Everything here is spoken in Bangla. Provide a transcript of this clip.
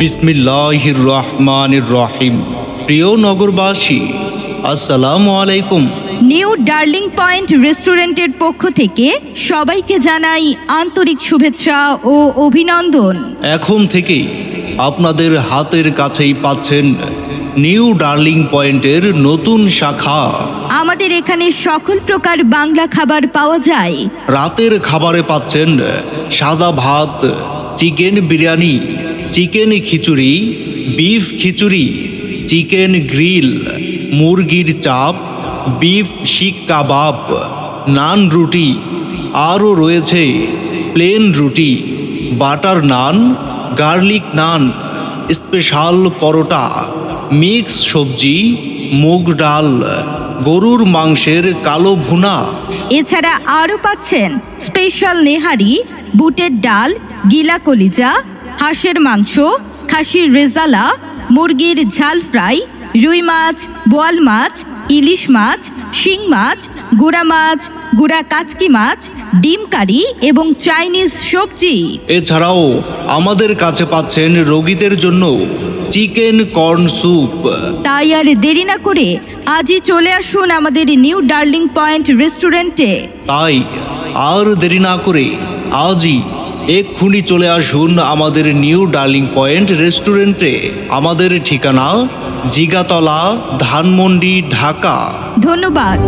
বিসমিল্লাহির রহমানির রহিম প্রিয় নগরবাসী আসসালামু আলাইকুম। নিউ ডার্লিং পয়েন্ট রেস্টুরেন্টের পক্ষ থেকে সবাইকে জানাই আন্তরিক শুভেচ্ছা ও অভিনন্দন। এখন থেকেই আপনাদের হাতের কাছেই পাচ্ছেন নিউ ডার্লিং পয়েন্টের নতুন শাখা। আমাদের এখানে সকল প্রকার বাংলা খাবার পাওয়া যায়। রাতের খাবারে পাচ্ছেন সাদা ভাত চিকেন বিরিয়ানি চিকেন খিচুড়ি, বিফ খিচুড়ি, চিকেন গ্রিল, মুরগির চাপ, বিফ শিক কাবাব, নান রুটি, আরও রয়েছে প্লেন রুটি, butter naan, garlic naan, special paratha, mix সবজি, মুগ ডাল, গরুর মাংসের কালো ভুনা। এছাড়া আরও পাচ্ছেন স্পেশাল নেহারি, বুটের ডাল, গিলা কলিজা হাঁসের মাংস খাসির রেজালা মুরগির ঝাল ফ্রাই রুই মাছ বোয়াল মাছ ইলিশ মাছ শিং মাছ গুড়া মাছ গুড়া কাচকি মাছ ডিম কারি এবং চাইনিজ সবজি। এছাড়াও আমাদের কাছে পাচ্ছেন রোগীদের জন্য চিকেন কর্ন স্যুপ। তাই আর দেরি না করে আজই চলে আসুন আমাদের নিউ ডার্লিং পয়েন্ট রেস্টুরেন্টে। তাই আর দেরি না করে আজই এক্ষুনি চলে আসুন আমাদের নিউ ডার্লিং পয়েন্ট রেস্টুরেন্টে। আমাদের ঠিকানা জিগাতলা ধানমন্ডি ঢাকা। ধন্যবাদ।